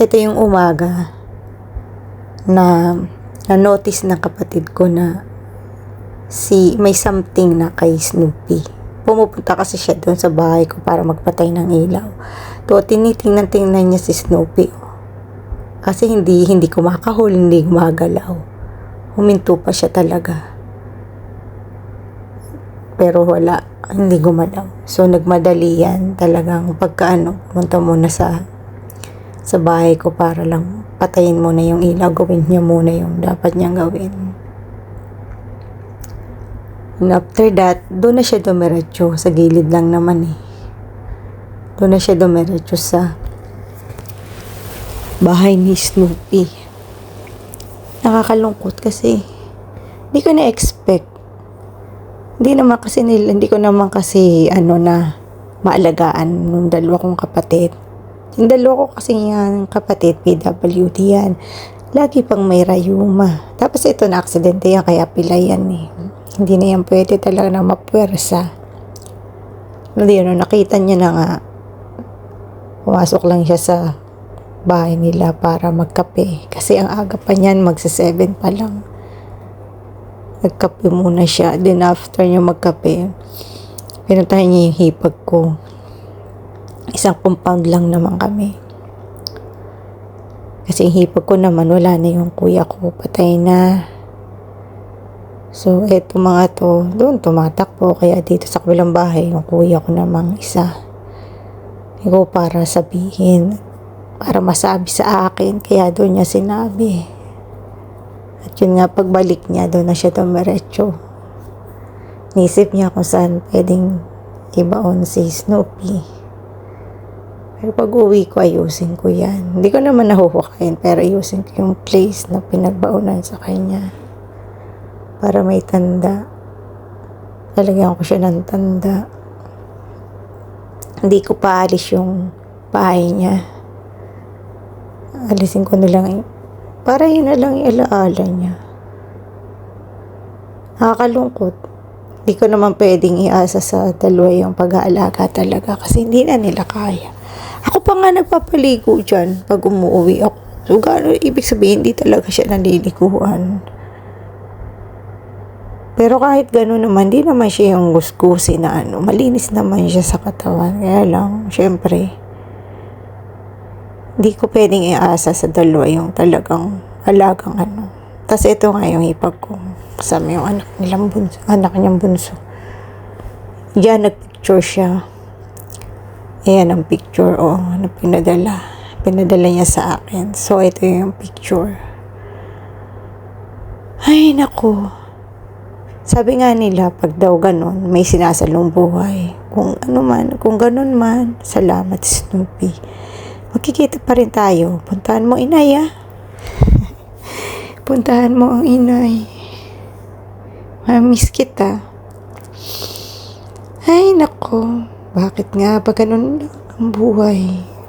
ito yung umaga na na-notice ng kapatid ko na si may something na kay Snoopy. Pumupunta kasi siya doon sa bahay ko para magpatay ng ilaw. To tinitingnan-tingnan niya si Snoopy. oh. Kasi hindi hindi kumakahol, hindi gumagalaw. Huminto pa siya talaga. Pero wala, hindi gumalaw. So nagmadali yan talagang pagkaano, pumunta muna sa sa bahay ko para lang patayin muna yung ilaw, gawin niya muna yung dapat niyang gawin. And after that, doon na siya dumiretso. Sa gilid lang naman eh. Doon na siya dumiretso sa bahay ni Snoopy. Nakakalungkot kasi hindi ko na-expect. Hindi naman kasi nila, hindi ko naman kasi ano na maalagaan nung dalawa kong kapatid. Yung dalawa kasi yan kapatid, PWD yan. Lagi pang may rayuma. Tapos ito na aksidente yan, kaya pila yan eh. Hindi na yan pwede talaga na mapwersa. Hindi yun, nakita niya na nga. Pumasok lang siya sa bahay nila para magkape. Kasi ang aga pa niyan, magsa 7 pa lang. Nagkape muna siya. Then after niya magkape, pinuntahan niya yung hipag ko. Isang compound lang naman kami. Kasi hipag ko naman, wala na yung kuya ko. Patay na. So, eto mga to, doon tumatakbo. Kaya dito sa kabilang bahay, yung kuya ko namang isa. Ikaw para sabihin, para masabi sa akin. Kaya doon niya sinabi. At yun nga, pagbalik niya, doon na siya dumiretso. Nisip niya kung saan pwedeng ibaon si Snoopy. Pero pag uwi ko, ayusin ko yan. Hindi ko naman nahuhukayin, pero ayusin ko yung place na pinagbaunan sa kanya. Para may tanda. Lalagyan ko siya ng tanda. Hindi ko paalis yung bahay niya. Alisin ko na lang. Para yun na lang yung alaala niya. Nakakalungkot. Hindi ko naman pwedeng iasa sa dalawa yung pag-aalaga talaga kasi hindi na nila kaya. Ako pa nga nagpapaligo dyan pag umuwi ako. So, gano'n, ibig sabihin, hindi talaga siya naliliguan. Pero kahit gano'n naman, di naman siya yung gusgusi na ano. Malinis naman siya sa katawan. Kaya lang, syempre, hindi ko pwedeng iasa sa dalawa yung talagang alagang ano. Tapos ito nga yung ipag ko. Kasama yung anak nilang bunso. Anak niyang bunso. Diyan nagpicture siya. Ayan ang picture, oh, na pinadala. Pinadala niya sa akin. So, ito yung picture. Ay, naku. Sabi nga nila, pag daw ganun, may sinasalong buhay. Kung ano man, kung ganun man, salamat Snoopy. Magkikita pa rin tayo. Puntahan mo inay, ah. Puntahan mo ang inay. Mamiss kita. Ay, nako. Bakit nga ba ganun ang buhay?